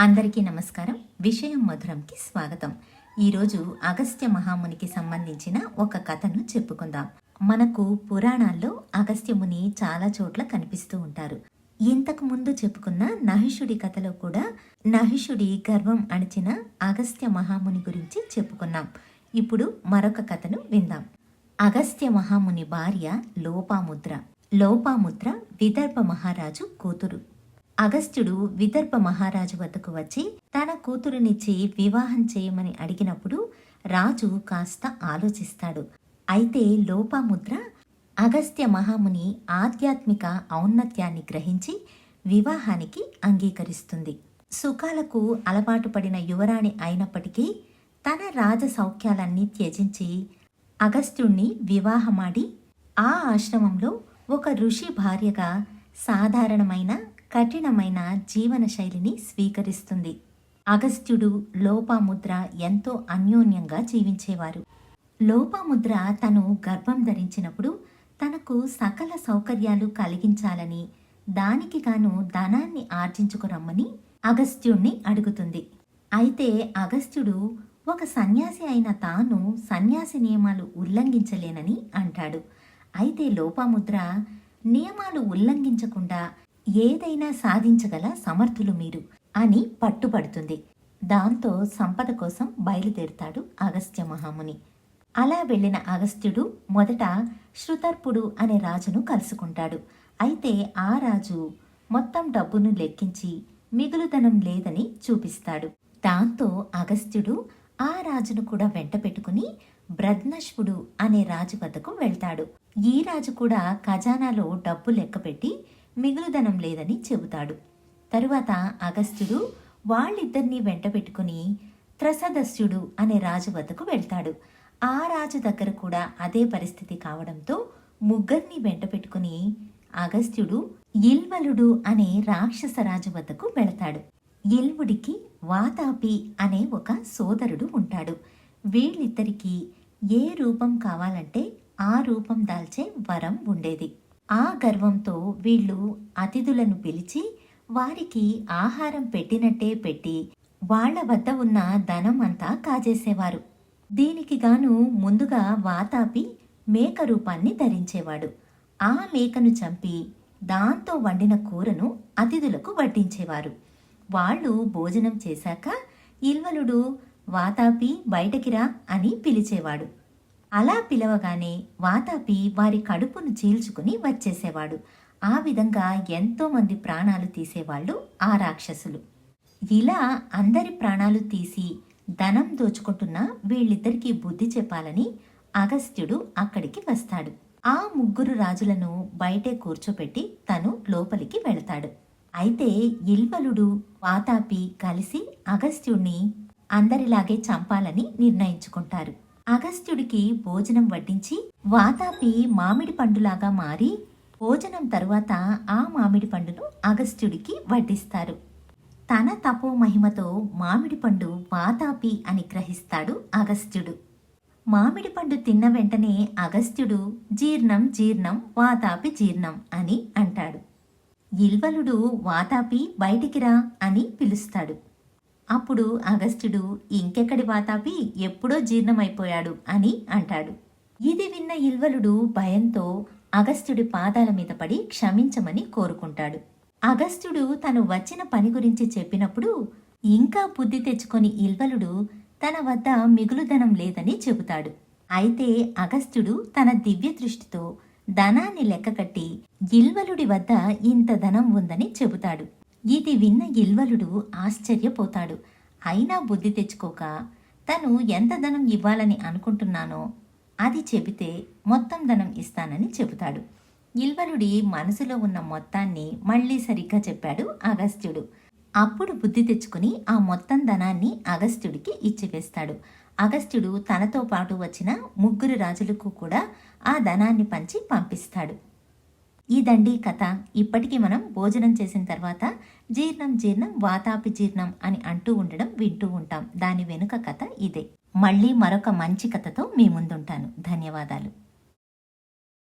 అందరికీ నమస్కారం. విషయం మధురంకి స్వాగతం. ఈరోజు అగస్త్య మహామునికి సంబంధించిన ఒక కథను చెప్పుకుందాం. మనకు పురాణాల్లో అగస్త్యముని చాలా చోట్ల కనిపిస్తూ ఉంటారు. ఇంతకు ముందు చెప్పుకున్న నహిషుడి కథలో కూడా నహిషుడి గర్వం అణిచిన అగస్త్య మహాముని గురించి చెప్పుకున్నాం. ఇప్పుడు మరొక కథను విందాం. అగస్త్య మహాముని భార్య లోపాముద్ర. లోపాముద్ర విదర్భ మహారాజు కూతురు. అగస్త్యుడు విదర్భ మహారాజు వద్దకు వచ్చి తన కూతురునిచ్చి వివాహం చేయమని అడిగినప్పుడు రాజు కాస్త ఆలోచిస్తాడు. అయితే లోపాముద్ర అగస్త్య మహాముని ఆధ్యాత్మిక ఔన్నత్యాన్ని గ్రహించి వివాహానికి అంగీకరిస్తుంది. సుఖాలకు అలవాటు పడిన యువరాణి అయినప్పటికీ తన రాజ సౌఖ్యాలన్నీ త్యజించి అగస్త్యుణ్ణి వివాహమాడి ఆ ఆశ్రమంలో ఒక ఋషి భార్యగా సాధారణమైన కఠినమైన జీవన శైలిని స్వీకరిస్తుంది. అగస్త్యుడు లోపాముద్ర ఎంతో అన్యోన్యంగా జీవించేవారు. లోపాముద్ర తను గర్భం ధరించినప్పుడు తనకు సకల సౌకర్యాలు కలిగించాలని దానికి గాను ధనాన్ని ఆర్జించుకురమ్మని అగస్త్యుణ్ణి అడుగుతుంది. అయితే అగస్త్యుడు ఒక సన్యాసి అయిన తాను సన్యాసి నియమాలు ఉల్లంఘించలేనని అంటాడు. అయితే లోపాముద్ర నియమాలు ఉల్లంఘించకుండా ఏదైనా సాధించగల సమర్థులు మీరు అని పట్టుపడుతుంది దాంతో సంపద కోసం బయలుదేరుతాడు అగస్త్య మహాముని. అలా వెళ్ళిన అగస్త్యుడు మొదట శృతర్పుడు అనే రాజును కలుసుకుంటాడు. అయితే ఆ రాజు మొత్తం డబ్బును లెక్కించి మిగులుదనం లేదని చూపిస్తాడు. దాంతో అగస్త్యుడు ఆ రాజును కూడా వెంట పెట్టుకుని బ్రద్నశ్వుడు అనే రాజు వద్దకు వెళ్తాడు. ఈ రాజు కూడా ఖజానాలో డబ్బు లెక్కపెట్టి మిగులుదనం లేదని చెబుతాడు. తరువాత అగస్త్యుడు వాళ్ళిద్దరినీ వెంట పెట్టుకుని త్రసదస్యుడు అనే రాజు వద్దకు వెళ్తాడు. ఆ రాజు దగ్గర కూడా అదే పరిస్థితి కావడంతో ముగ్గురిని వెంట పెట్టుకుని అగస్త్యుడు ఇల్వలుడు అనే రాక్షస రాజు వద్దకు వెళతాడు. ఇల్వుడికి వాతాపి అనే ఒక సోదరుడు ఉంటాడు. వీళ్ళిద్దరికీ ఏ రూపం కావాలంటే ఆ రూపం దాల్చే వరం ఉండేది. ఆ గర్వంతో వీళ్ళు అతిథులను పిలిచి వారికి ఆహారం పెట్టినట్టే పెట్టి వాళ్ళ వద్ద ఉన్న ధనం అంతా కాజేసేవారు. దీనికి గాను ముందుగా వాతాపి మేక రూపాన్ని ధరించేవాడు. ఆ మేకను చంపి దాంతో వండిన కూరను అతిథులకు వడ్డించేవారు. వాళ్ళు భోజనం చేశాక ఇల్వలుడు వాతాపి బయటకిరా అని పిలిచేవాడు. అలా పిలవగానే వాతాపి వారి కడుపును చీల్చుకుని వచ్చేసేవాడు. ఆ విధంగా ఎంతో మంది ప్రాణాలు తీసేవాళ్ళు ఆ రాక్షసులు. ఇలా అందరి ప్రాణాలు తీసి ధనం దోచుకుంటున్న వీళ్ళిద్దరికీ బుద్ధి చెప్పాలని అగస్త్యుడు అక్కడికి వస్తాడు. ఆ ముగ్గురు రాజులను బయటే కూర్చోపెట్టి తను లోపలికి వెళతాడు. అయితే ఇల్వలుడు వాతాపి కలిసి అగస్త్యుణ్ణి అందరిలాగే చంపాలని నిర్ణయించుకుంటారు. అగస్త్యుడికి భోజనం వడ్డించి వాతాపి మామిడి పండులాగా మారి భోజనం తరువాత ఆ మామిడి పండును అగస్త్యుడికి వడ్డిస్తారు. తన తపో మహిమతో మామిడి పండు వాతాపి అని గ్రహిస్తాడు అగస్త్యుడు. మామిడి పండు తిన్న వెంటనే అగస్త్యుడు జీర్ణం జీర్ణం వాతాపి జీర్ణం అని అంటాడు. ఇల్వలుడు వాతాపి బయటికిరా అని పిలుస్తాడు. అప్పుడు అగస్త్యుడు ఇంకెక్కడి వాతాపి ఎప్పుడో జీర్ణమైపోయాడు అని అంటాడు. ఇది విన్న ఇల్వలుడు భయంతో అగస్త్యుడి పాదాల మీద పడి క్షమించమని కోరుకుంటాడు. అగస్త్యుడు తను వచ్చిన పని గురించి చెప్పినప్పుడు ఇంకా బుద్ధి తెచ్చుకొని ఇల్వలుడు తన వద్ద మిగులుదనం లేదని చెబుతాడు. అయితే అగస్త్యుడు తన దివ్య దృష్టితో ధనాన్ని లెక్కకట్టి ఇల్వలుడి వద్ద ఇంత ధనం ఉందని చెబుతాడు. ఇది విన్న ఇల్వలుడు ఆశ్చర్యపోతాడు. అయినా బుద్ధి తెచ్చుకోక తను ఎంత ధనం ఇవ్వాలని అనుకుంటున్నానో అది చెబితే మొత్తం ధనం ఇస్తానని చెబుతాడు. ఇల్వలుడి మనసులో ఉన్న మొత్తాన్ని మళ్ళీ సరిగ్గా చెప్పాడు అగస్త్యుడు. అప్పుడు బుద్ధి తెచ్చుకుని ఆ మొత్తం ధనాన్ని అగస్త్యుడికి ఇచ్చివేస్తాడు. అగస్త్యుడు తనతో పాటు వచ్చిన ముగ్గురు రాజులకు కూడా ఆ ధనాన్ని పంచి పంపిస్తాడు. ఇదండి కథ ఇప్పటికీ మనం భోజనం చేసిన తర్వాత జీర్ణం జీర్ణం వాతాపి జీర్ణం అని అంటూ ఉండడం వింటూ ఉంటాం. దాని వెనుక కథ ఇదే. మళ్ళీ మరొక మంచి కథతో మీ ముందుంటాను. ధన్యవాదాలు.